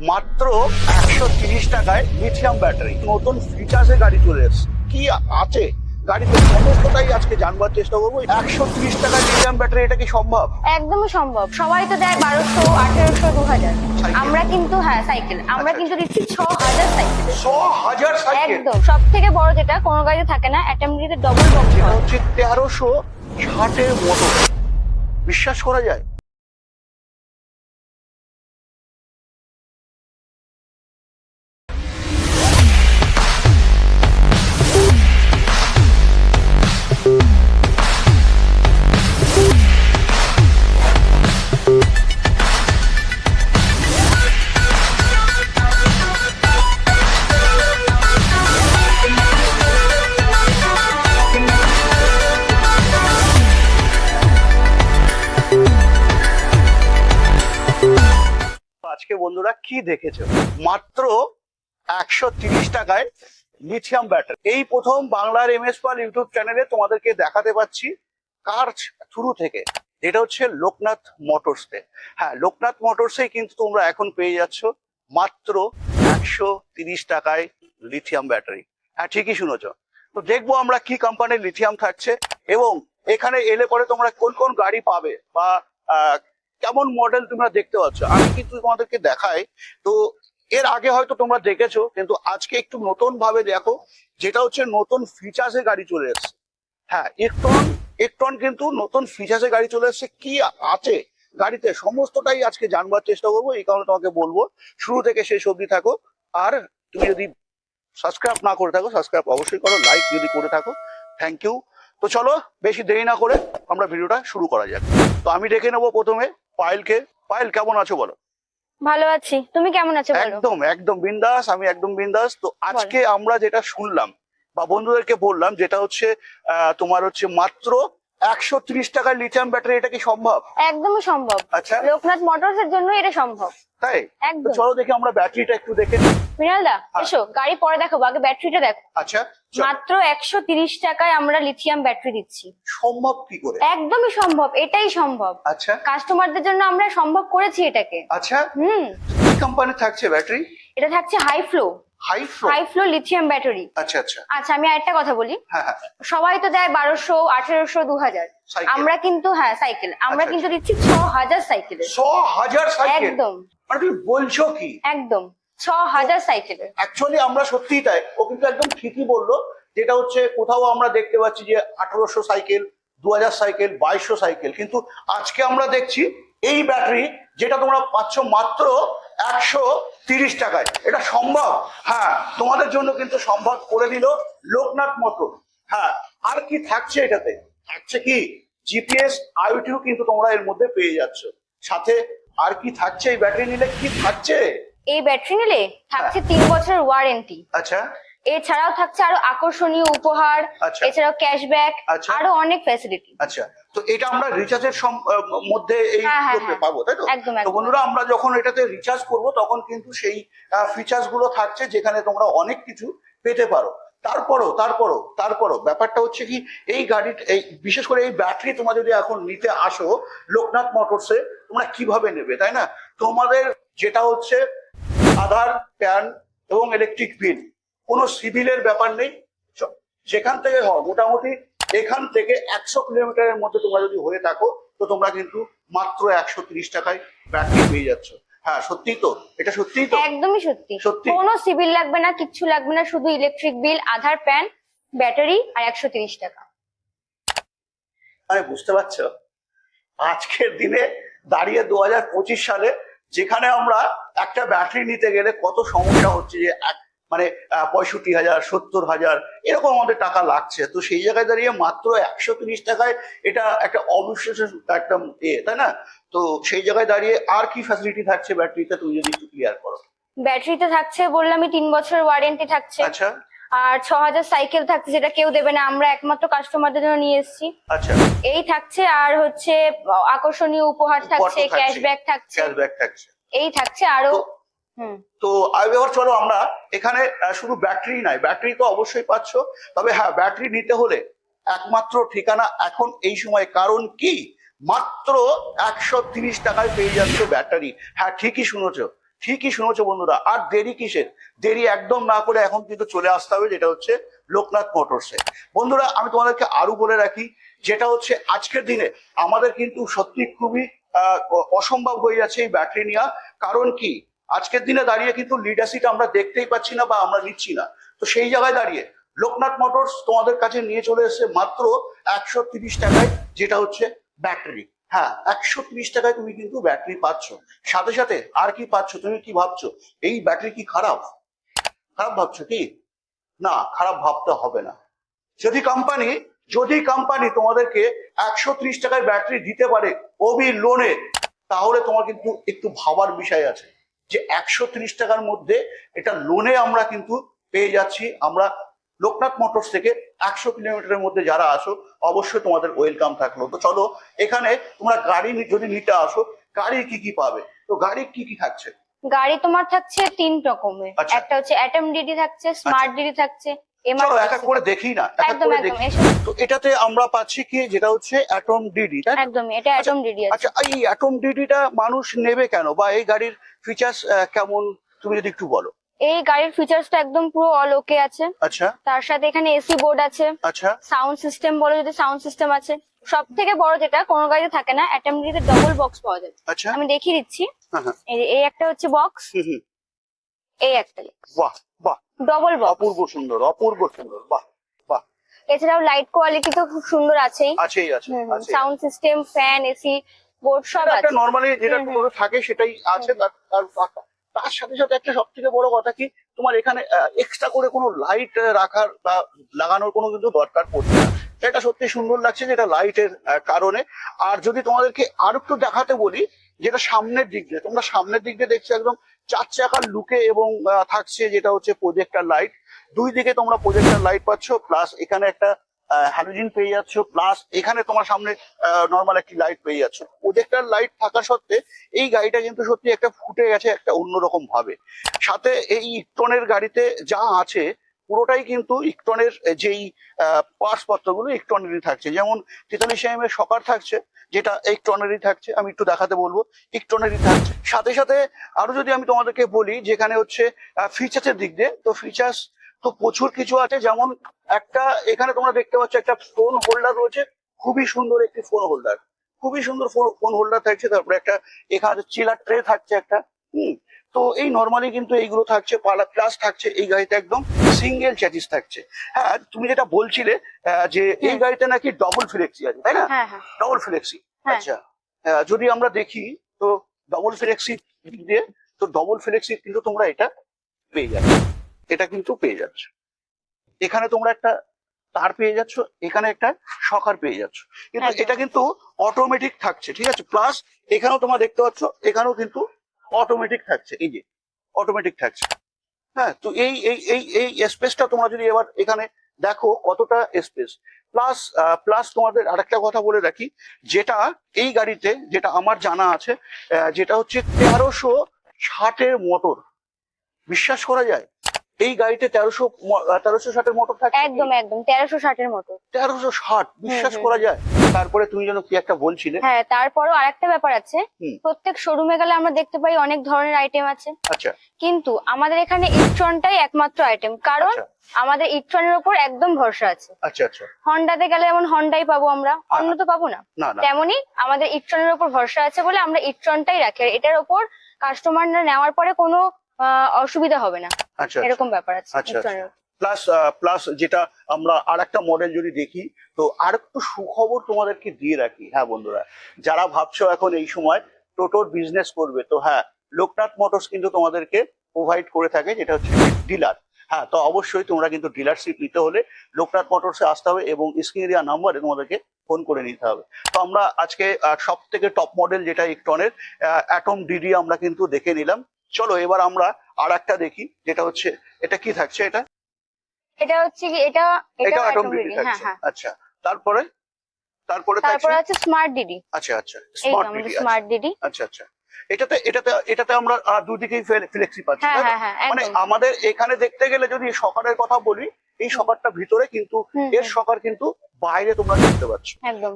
মাত্র একশো তিরিশ টাকায় লিথিয়াম ব্যাটারি নতুন ফিচার্সে গাড়ি চলে এসছে। কি আছে? গাড়িতে সমস্তটাই আজকে জানবার চেষ্টা করব। একশো তিরিশ টাকায় লিথিয়াম ব্যাটারি এটা কি সম্ভব? একদমই সম্ভব। সবাই তো দেয় বারোশো আঠেরোশো দু হাজার আমরা কিন্তু হ্যাঁ সাইকেল। আমরা আচ্ছা, কিন্তু দিচ্ছি ছ হাজার সাইকেল। ছ হাজার সাইকেল? একদম। সব থেকে বড় যেটা কোনো গাড়িতে থাকে না অ্যাটেম্বলিতে ডবল বক্স হচ্ছে তেরোশো ষাটের মোটর বিশ্বাস করা যায়? বন্ধুরা, কি দেখেছ? মাত্র একশো টাকায় লিথিয়াম ব্যাটারি এই প্রথম বাংলার এম এস পাল ইউটিউব চ্যানেলে তোমাদেরকে দেখাতে পাচ্ছি কার থ্রু থেকে। যেটা হচ্ছে লোকনাথ মোটরসে হ্যাঁ লোকনাথ মোটরসে কিন্তু তোমরা এখন পেয়ে যাচ্ছ মাত্র একশো টাকায় লিথিয়াম ব্যাটারি হ্যাঁ ঠিকই শুনেছ। তো দেখব আমরা কি কোম্পানির লিথিয়াম থাকছে এবং এখানে এলে পরে তোমরা কোন কোন গাড়ি পাবে বা কেমন মডেল তোমরা দেখতে পাচ্ছ? আমি কিন্তু তোমাদেরকে দেখাই। তো এর আগে হয়তো তোমরা দেখেছ, কিন্তু আজকে একটু নতুন ভাবে দেখো, যেটা হচ্ছে নতুন ফিচার্সে গাড়ি চলে এসছে। হ্যাঁ ইলেকট্রন ইলেকট্রন কিন্তু নতুন ফিচার্সে গাড়ি চলে এসছে। কি আছে গাড়িতে? সমস্তটাই আজকে জানবার চেষ্টা করব, এই কারণে তোমাকে বলব। শুরু থেকে শেষ অবধি থাকো। আর তুমি যদি সাবস্ক্রাইব না করে থাকো সাবস্ক্রাইব অবশ্যই করো লাইক যদি করে থাকো থ্যাংক ইউ তো চলো বেশি দেরি না করে আমরা ভিডিওটা শুরু করা যাক। তো আমি ডেকে নেব প্রথমে পায়েলকে। পায়েল কেমন আছো বলো? ভালো আছি। তুমি কেমন আছো বলো? একদম একদম বিন্দাস আমি একদম বিন্দাস। তো আজকে আমরা যেটা শুনলাম বা বন্ধুদেরকে বললাম যেটা হচ্ছে আহ, তোমার হচ্ছে মাত্র একশো ত্রিশ টাকার লিথিয়াম ব্যাটারি এটা কি সম্ভব? একদমই সম্ভব। আচ্ছা। লোকনাথ মোটরস এর জন্য এটা সম্ভব। তাই? একদম। চলো দেখি আমরা ব্যাটারিটা একটু দেখে। মৃণাল দা হ্যাঁ। এসো গাড়ি পরে দেখাবো আগে ব্যাটারিটা দেখো। আচ্ছা মাত্র একশো তিরিশ টাকায় আমরা লিথিয়াম ব্যাটারি দিচ্ছি। সম্ভব কি করে? একদমই সম্ভব এটাই সম্ভব। আচ্ছা। কাস্টমারদের জন্য আমরা সম্ভব করেছি এটাকে। আচ্ছা। হুম। কোম্পানি থাকছে ব্যাটারি এটা থাকছে high flow high flow high flow lithium battery আচ্ছা আচ্ছা। আচ্ছা আমি আরেকটা কথা বলি। হ্যাঁ হ্যাঁ। সবাই তো দেয় বারোশো আঠেরোশো দু হাজার আমরা কিন্তু হ্যাঁ সাইকেল আমরা আচ্ছা, কিন্তু দিচ্ছি ছ হাজার সাইকেলের ছ হাজার সাইকেল একদম। মানে তুমি বলছো কি? একদম। ছ হাজার সাইকেলের অ্যাকচুয়ালি আমরা সত্যিই তাই। ও কিন্তু একদম ঠিকই বলল যেটা হচ্ছে কোথাও আমরা দেখতে পাচ্ছি যে আঠারোশো সাইকেল দু হাজার সাইকেল বাইশশো সাইকেল কিন্তু আজকে আমরা দেখছি এই ব্যাটারি যেটা তোমরা পাচ্ছ মাত্র একশো তিরিশ টাকায়। এটা সম্ভব? হ্যাঁ তোমাদের জন্য কিন্তু সম্ভব করে দিল লোকনাথ মতো হ্যাঁ আর কি থাকছে এটাতে? থাকছে কি? জিপিএস আইটিও কিন্তু তোমরা এর মধ্যে পেয়ে যাচ্ছ। সাথে আর কি থাকছে এই ব্যাটারি নিলে? কি থাকছে? এই ব্যাটারি নিলে থাকছে তিন বছরের ওয়ারেন্টি আচ্ছা। এছাড়াও থাকছে আরও আকর্ষণীয় উপহার আচ্ছা। এছাড়াও ক্যাশব্যাক আচ্ছা। আরও অনেক ফ্যাসিলিটি আচ্ছা। তো এটা আমরা রিচার্জের মধ্যে এই হ্যাঁ, হ্যাঁ, হ্যাঁ। পাবো তাই তো? তো বন্ধুরা আমরা যখন এটাতে রিচার্জ করব তখন কিন্তু সেই ফিচার্সগুলো থাকছে যেখানে তোমরা অনেক কিছু পেতে পারো। তারপরও তারপরও তারপরও ব্যাপারটা হচ্ছে কি এই গাড়ি এই বিশেষ করে এই ব্যাটারি তোমরা যদি এখন নিতে আসো লোকনাথ মোটরসে তোমরা কীভাবে নেবে তাই না? তোমাদের যেটা হচ্ছে আধার প্যান এবং ইলেকট্রিক বিল কোনো সিভিলের ব্যাপার নেই। যেখান থেকে হয় মোটামুটি এখান থেকে একশো কিলোমিটারের মধ্যে তোমরা যদি হয়ে থাকো তো তোমরা কিন্তু মাত্র একশো তিরিশ টাকায় ব্যাটারি পেয়ে যাচ্ছ। হ্যাঁ সত্যি তো এটা সত্যিই তো। একদমই সত্যি। সত্যি? কোনো সিভিল লাগবে না কিচ্ছু লাগবে না শুধু electric bill Aadhaar PAN battery আর একশো তিরিশ টাকা। আমি বুঝতে পারছ? আজকের দিনে দাঁড়িয়ে দু পঁচিশ সালে যেখানে আমরা একটা ব্যাটারি নিতে গেলে কত সমস্যা হচ্ছে যে মানে পঁয়ষট্টি হাজার সত্তর হাজার এরকম আমাদের টাকা লাগছে। তো সেই জায়গায় দাঁড়িয়ে মাত্র একশো তিরিশ টাকায় এটা একটা অবিশ্বাস একটা এ তাই না? তো সেই জায়গায় দাঁড়িয়ে আর কি ফ্যাসিলিটি থাকছে ব্যাটারিতে তুমি যদি একটু ক্লিয়ার করো। ব্যাটারিতে থাকছে বললামই তিন বছর ওয়ারেন্টি থাকছে। আচ্ছা। আর ছ হাজার সাইকেল থাকছে যেটা কেউ দেবে না আমরা একমাত্র কাস্টমারদের জন্য নিয়ে এসেছি। আচ্ছা। এই থাকছে আর হচ্ছে আকর্ষণীয় উপহার থাকছে থাকছে। ক্যাশব্যাক থাকছে। ক্যাশব্যাক থাকছে। এই থাকছে আরও তো- এবার চলো আমরা এখানে শুধু ব্যাটারি নাই, ব্যাটারি তো অবশ্যই পাচ্ছ, তবে হ্যাঁ ব্যাটারি নিতে হলে একমাত্র ঠিকানা এখন এই সময়, কারণ কি? মাত্র একশো তিরিশ টাকায় পেয়ে যাচ্ছ ব্যাটারি। হ্যাঁ ঠিকই শুনেছ, ঠিকই শুনেছো বন্ধুরা, আর দেরি কিসের? দেরি একদম না করে এখন কিন্তু চলে আসতে হবে, যেটা হচ্ছে লোকনাথ মোটরসে বন্ধুরা, আমি তোমাদেরকে আরও বলে রাখি, যেটা হচ্ছে আজকের দিনে আমাদের কিন্তু সত্যি খুবই অসম্ভব হয়ে যাচ্ছে এই ব্যাটারি নেওয়া। কারণ কি? আজকের দিনে দাঁড়িয়ে কিন্তু লিডারশিপ আমরা দেখতেই পাচ্ছি না বা আমরা নিচ্ছি না। তো সেই জায়গায় দাঁড়িয়ে লোকনাথ মোটরস তোমাদের কাছে নিয়ে চলে এসেছে মাত্র একশো তিরিশ টাকায়, যেটা হচ্ছে ব্যাটারি হ্যাঁ একশো তিরিশ টাকায় তুমি কিন্তু ব্যাটারি পাচ্ছ। সাথে সাথে আর কি পাচ্ছ, তুমি কি ভাবছ? এই ব্যাটারি কি খারাপ? খারাপ ভাবছ কি? না, খারাপ ভাবতে হবে না। যদি কোম্পানি যদি কোম্পানি তোমাদেরকে একশো ত্রিশ টাকায় ব্যাটারি দিতে পারে ওবি লোনে তাহলে তোমার কিন্তু একটু ভাবার বিষয় আছে। যে একশো ত্রিশ টাকার মধ্যে এটা লোনে আমরা কিন্তু পেয়ে যাচ্ছি। আমরা লোকনাথ মোটরস থেকে একশো কিলোমিটারের মধ্যে যারা আসো অবশ্যই তোমাদের ওয়েলকাম থাকল। তো চলো এখানে তোমরা গাড়ি যদি নিতে আসো গাড়ি কি কি পাবে? তো গাড়ি কি কি থাকছে? গাড়ি তোমার থাকছে তিন রকমের। আচ্ছা। একটা হচ্ছে অ্যাটম ডিডি থাকছে স্মার্ট ডিডি থাকছে চলো এক এক করে দেখি না এক এক একদম করে দেখি। তো এটাতে আমরা পাচ্ছি কি যেটা হচ্ছে অ্যাটম ডিডি না? এটা অ্যাটম ডিডি আছে। আচ্ছা এই অ্যাটম ডিডিটা মানুষ নেবে কেন? বা এই গাড়ির ফিচার্স কেমন? তুমি যদি একটু বলো। এই গাড়ির ফিচার্সটা একদম পুরো অল ওকে আছে। আচ্ছা। তার সাথে এখানে এসি বোর্ড আছে। আচ্ছা। সাউন্ড সিস্টেম বলো যদি সাউন্ড সিস্টেম আছে। সব থেকে বড় যেটা কোনো গাড়িতে থাকে না অ্যাটম ডিডিতে ডবল বক্স পাওয়া যায়। আচ্ছা। আমি দেখিয়ে দিচ্ছি। হ্যাঁ হ্যাঁ। এই একটা হচ্ছে বক্স। এই একটা বাহ। বাহ। ডবল বক্স অপূর্ব সুন্দর অপূর্ব সুন্দর বাহ বাহ। এছাড়াও লাইট কোয়ালিটি তো খুব সুন্দর আছেই। আছেই আছে sound system fan AC board সব একটা আছে। নর্মালি যেটা। থাকে সেটাই আছে তার তার- তার- তার সাথে সাথে একটা সব থেকে বড় কথা কি তোমার এখানে এক্সট্রা করে কোনো লাইট রাখার বা লাগানোর কোনো কিন্তু দরকার পড়ছে না। এটা সত্যি সুন্দর লাগছে যেটা লাইটের কারণে। আর যদি তোমাদেরকে আর একটু দেখাতে বলি যেটা সামনের দিক দিয়ে তোমরা সামনের দিক দিয়ে দেখছ একদম চার চাকার লুকে এবং থাকছে যেটা হচ্ছে প্রজেক্টার লাইট দুই দিকে তোমরা প্রজেক্টার লাইট পাচ্ছ প্লাস এখানে একটা হ্যালোজিন পেয়ে যাচ্ছ প্লাস এখানে তোমার সামনে নর্মাল একটি লাইট পেয়ে যাচ্ছ। প্রজেক্টার লাইট থাকা সত্ত্বে এই গাড়িটা কিন্তু সত্যি একটা ফুটে গেছে একটা অন্যরকম ভাবে। সাথে এই ইকটনের গাড়িতে যা আছে পুরোটাই কিন্তু ইকটনের যেই পার্টস পত্রগুলো ইকটনেরই থাকছে। যেমন তেতাল্লিশ এম এর সকার থাকছে, যেটা ইকটনেরই থাকছে, আমি একটু দেখাতে বলব, ইকটনেরই থাকছে। সাথে সাথে আরও যদি আমি তোমাদেরকে বলি, যেখানে হচ্ছে ফিচার্সের দিক দিয়ে, তো ফিচার্স তো প্রচুর কিছু আছে। যেমন একটা, এখানে তোমরা দেখতে পাচ্ছ একটা ফোন হোল্ডার রয়েছে, খুবই সুন্দর একটি ফোন হোল্ডার খুবই সুন্দর ফোন হোল্ডার থাকছে, তারপরে একটা, এখানে চিলার ট্রে থাকছে একটা, হুম। তো এই নর্মালি কিন্তু এইগুলো থাকছে পালা প্লাস থাকছে এই গাড়িতে একদম সিঙ্গেল চ্যাচিস থাকছে। হ্যাঁ তুমি যেটা বলছিলে যে এই হুম। গাড়িতে নাকি ডবল ফ্লেক্সি আছে তাই না? হ্যাঁ হ্যাঁ। ডবল ফ্লেক্সি হ্যাঁ। আচ্ছা যদি আমরা দেখি তো ডবল ফ্লেক্সি দিয়ে তো ডবল ফ্লেক্সি কিন্তু তোমরা এটা পেয়ে যাচ্ছ। এটা কিন্তু পেয়ে যাচ্ছ। এখানে তোমরা একটা তার পেয়ে যাচ্ছ এখানে একটা সকার পেয়ে যাচ্ছ। কিন্তু এটা কিন্তু অটোমেটিক থাকছে ঠিক আছে? প্লাস এখানেও তোমরা দেখতে পাচ্ছ এখানেও কিন্তু অটোমেটিক থাকছে এই যে অটোমেটিক থাকছে। হ্যাঁ তো এই এই এই এই স্পেসটা তোমরা যদি এবার এখানে দেখো কতটা স্পেস প্লাস প্লাস তোমাদের আরেকটা কথা বলে রাখি যেটা এই গাড়িতে যেটা আমার জানা আছে যেটা হচ্ছে তেরোশো ষাটের মোটর বিশ্বাস করা যায়? এই গাড়িতে তেরোশো তেরোশো ষাটের মোটর থাকে একদম একদম তেরোশো ষাটের মতো তেরোশো ষাট বিশ্বাস করা যায়? তারপরে তুমি যেন কি একটা বলছিলে? হ্যাঁ তারপরেও আরেকটা ব্যাপার আছে। প্রত্যেক শোরুমে গেলে আমরা দেখতে পাই অনেক ধরনের আইটেম আছে। আচ্ছা। কিন্তু আমাদের এখানে ইট্রনটাই একমাত্র আইটেম কারণ আচ্ছা। আমাদের ইট্রনের উপর একদম ভরসা আছে। আচ্ছা আচ্ছা। হন্ডাতে গেলে যেমন হন্ডাই পাবো আমরা অন্য তো পাবো না। তেমনি আমাদের ইট্রনের উপর ভরসা আছে বলে আমরা ইট্রনটাই রাখি। আর এটার উপর কাস্টমাররা নেওয়ার পরে কোনো অসুবিধা হবে না। আচ্ছা এরকম ব্যাপার আছে আচ্ছা, প্লাস প্লাস যেটা আমরা আর একটা মডেল যদি দেখি তো আর একটু সুখবর তোমাদেরকে দিয়ে রাখি। হ্যাঁ বন্ধুরা যারা ভাবছ এখন এই সময় টোটোর বিজনেস করবে তো হ্যাঁ লোকনাথ মোটরস কিন্তু তোমাদেরকে প্রোভাইড করে থাকে যেটা হচ্ছে ডিলার হ্যাঁ তো অবশ্যই তোমরা কিন্তু ডিলারশিপ নিতে হলে লোকনাথ মোটরসে আসতে হবে এবং স্ক্রিন দেওয়া নাম্বারে তোমাদেরকে ফোন করে নিতে হবে। তো আমরা আজকে সব থেকে টপ মডেল যেটা ইকটনের অ্যাটম ডিডি আমরা কিন্তু দেখে নিলাম। চলো এবার আমরা আর একটা দেখি যেটা হচ্ছে এটা কি থাকছে এটা? এটা হচ্ছে কি এটা এটা অ্যাটম ডিডি হ্যাঁ থাকছে হ্যাঁ। আচ্ছা। তারপরে? তারপরে তারপর আছে স্মার্ট ডিডি আচ্ছা আচ্ছা স্মার্ট ডিডি স্মার্ট ডিডি আচ্ছা। আচ্ছা এটাতে এটাতে এটাতে আমরা দুদিকেই ফ্লেক্সি পাচ্ছি হ্যাঁ হ্যাঁ হ্যাঁ মানে আমাদের এখানে দেখতে গেলে যদি সকারের কথা বলি এই সকারটা ভিতরে কিন্তু এর সকার কিন্তু বাইরে তোমরা দেখতে পাচ্ছ।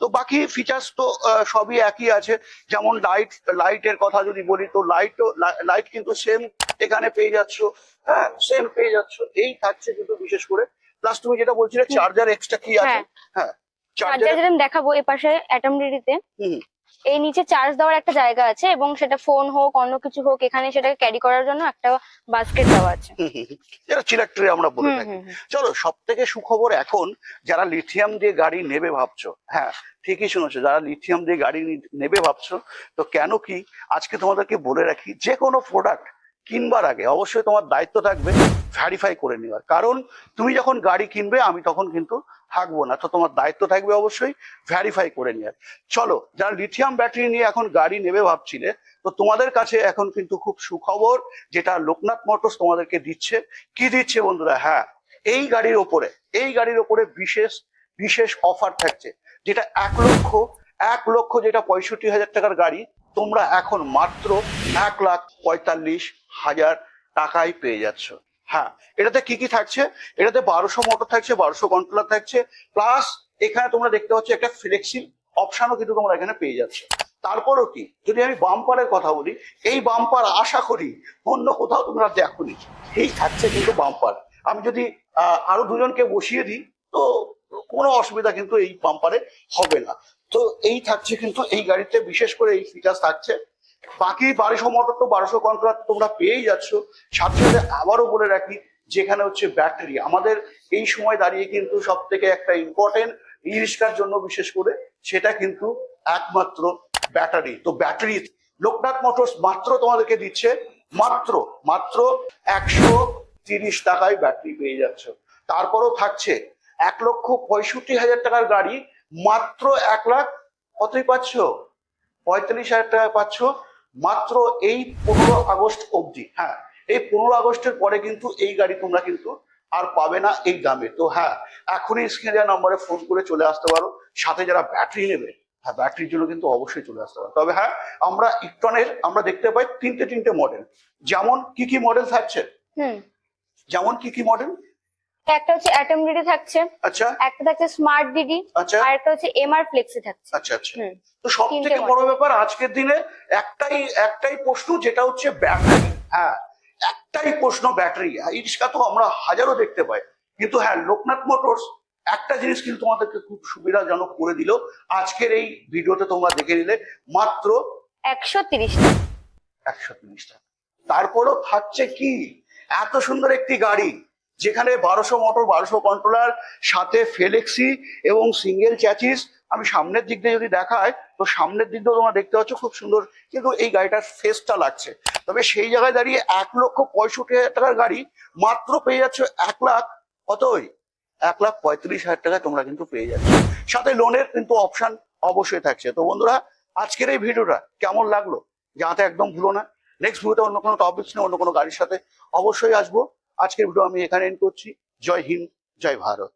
তো বাকি ফিচার্স তো সবই একই আছে। যেমন লাইট লাইটের কথা যদি বলি তো লাইট লাইট কিন্তু সেম এখানে পেয়ে যাচ্ছ হ্যাঁ সেম পেয়ে যাচ্ছ। এই থাকছে কিন্তু বিশেষ করে প্লাস তুমি যেটা বলছিলে চার্জার এক্সট্রা কি আছে। হ্যাঁ। হ্যাঁ চার্জার চার্জার যেরকম দেখাবো এ পাশে অ্যাটম। এই নিচে চার্জ দেওয়ার একটা জায়গা আছে এবং সেটা ফোন হোক অন্য কিছু হোক এখানে সেটাকে ক্যারি করার জন্য একটা বাস্কেট দেওয়া আছে। যেটা চিরাক ট্রে আমরা বলে থাকি। চলো সব থেকে সুখবর এখন যারা লিথিয়াম দিয়ে গাড়ি নেবে ভাবছ হ্যাঁ ঠিকই শুনেছো যারা লিথিয়াম দিয়ে গাড়ি নেবে ভাবছ তো কেন কি? আজকে তোমাদেরকে বলে রাখি যে কোনো প্রোডাক্ট কিনবার আগে অবশ্যই তোমার দায়িত্ব থাকবে ভ্যারিফাই করে নেওয়ার। কারণ তুমি যখন গাড়ি কিনবে, আমি তখন কিন্তু থাকব না। তো তোমার দায়িত্ব থাকবে অবশ্যই ভ্যারিফাই করে নেওয়ার। চলো, যারা লিথিয়াম ব্যাটারি নিয়ে এখন গাড়ি নেবে ভাবছিলে, তো তোমাদের কাছে এখন কিন্তু খুব সুখবর যেটা লোকনাথ মোটরস তোমাদেরকে দিচ্ছে। কি দিচ্ছে বন্ধুরা? হ্যাঁ এই গাড়ির ওপরে, এই গাড়ির ওপরে বিশেষ বিশেষ অফার থাকছে, যেটা এক লক্ষ এক লক্ষ যেটা পঁয়ষট্টি হাজার টাকার গাড়ি, তোমরা এখন মাত্র এক লাখ পঁয়তাল্লিশ হাজার টাকায় পেয়ে যাচ্ছ। হ্যাঁ এটাতে কি কি থাকছে? এটাতে বারোশো মোটর থাকছে, বারোশো কন্ট্রোলার থাকছে প্লাস এখানে তোমরা দেখতে পাচ্ছ একটা ফ্লেক্সি অপশনও কিন্তু তোমরা এখানে পেয়ে যাচ্ছ। তারপরও কি? যদি আমি বাম্পারের কথা বলি, এই বাম্পার আশা করি অন্য কোথাও তোমরা দেখোনি। এই থাকছে কিন্তু বাম্পার আমি যদি আরও দুজনকে বসিয়ে দিই, তো কোনো অসুবিধা কিন্তু এই বাম্পারে হবে না। তো এই থাকছে কিন্তু এই গাড়িতে বিশেষ করে এই ফিচার্স থাকছে। বাকি বারোশো মোটর তো বারোশো কন্ট্রাক্ট তোমরা পেয়েই যাচ্ছ। সাথে সাথে আবারও বলে রাখি, যেখানে হচ্ছে ব্যাটারি। আমাদের এই সময় দাঁড়িয়ে কিন্তু সব থেকে একটা ইম্পর্টেন্ট রিক্সার জন্য বিশেষ করে সেটা কিন্তু একমাত্র ব্যাটারি। তো ব্যাটারি, লোকনাথ মোটরস মাত্র তোমাদেরকে দিচ্ছে, মাত্র মাত্র একশো তিরিশ টাকায় ব্যাটারি পেয়ে যাচ্ছ। তারপরও থাকছে এক লক্ষ পঁয়ষট্টি হাজার টাকার গাড়ি, মাত্র এক লাখ, কতই পাচ্ছ? পঁয়তাল্লিশ হাজার টাকা পাচ্ছ। মাত্র এই পনেরো আগস্ট অবধি হ্যাঁ এই পনেরো আগস্টের পরে কিন্তু এই গাড়ি তোমরা কিন্তু আর পাবে না এই দামে। তো হ্যাঁ এখনই স্ক্রিনে দেওয়া নম্বরে ফোন করে চলে আসতে পারো সাথে যারা ব্যাটারি নেবে হ্যাঁ ব্যাটারির জন্য কিন্তু অবশ্যই চলে আসতে পারো। তবে হ্যাঁ আমরা ইকটনের আমরা দেখতে পাই তিনটে তিনটে মডেল যেমন কি কি মডেল থাকছে? যেমন কি কি মডেল একটা হচ্ছে অ্যাটম ডিডি থাকছে আচ্ছা। একটা থাকছে স্মার্ট ডিডি আচ্ছা। আর একটা হচ্ছে এমআর ফ্লেক্সি থাকছে। আচ্ছা আচ্ছা। তো সব থেকে বড় ব্যাপার আজকের দিনে একটাই একটাই প্রশ্ন যেটা হচ্ছে ব্যাটারি হ্যাঁ একটাই প্রশ্ন ব্যাটারি এই রিক্সা তো আমরা হাজারো দেখতে পাই। কিন্তু হ্যাঁ লোকনাথ মোটরস একটা জিনিস কিন্তু তোমাদেরকে খুব সুবিধাজনক করে দিল। আজকের এই ভিডিওতে তোমরা দেখে নিলে মাত্র একশো তিরিশ টাকা। একশো তিরিশ টাকা। তারপরও থাকছে কি? এত সুন্দর একটি গাড়ি। যেখানে বারোশো মোটর, বারোশো কন্ট্রোলার সাথে ফেলেক্সি এবং সিঙ্গেল চ্যাচিস আমি সামনের দিক দিয়ে যদি দেখায় তো সামনের দিক দিয়ে তোমরা দেখতে পাচ্ছ খুব সুন্দর কিন্তু এই গাড়িটার ফেসটা লাগছে। তবে সেই জায়গায় দাঁড়িয়ে এক লক্ষ পঁয়ষট্টি হাজার টাকার গাড়ি মাত্র পেয়ে যাচ্ছ এক লাখ কতই? এক লাখ পঁয়ত্রিশ হাজার টাকা তোমরা কিন্তু পেয়ে যাচ্ছ। সাথে লোনের কিন্তু অপশন অবশ্যই থাকছে। তো বন্ধুরা, আজকের এই ভিডিওটা কেমন লাগল? জানাতে একদম ভুলো না। নেক্সট ভিডিওতে অন্য কোনো টপিক নিয়ে, অন্য কোনো গাড়ির সাথে অবশ্যই আসব। আজকের ভিডিও আমি এখানে এন্ড করছি। জয় হিন্দ জয় ভারত।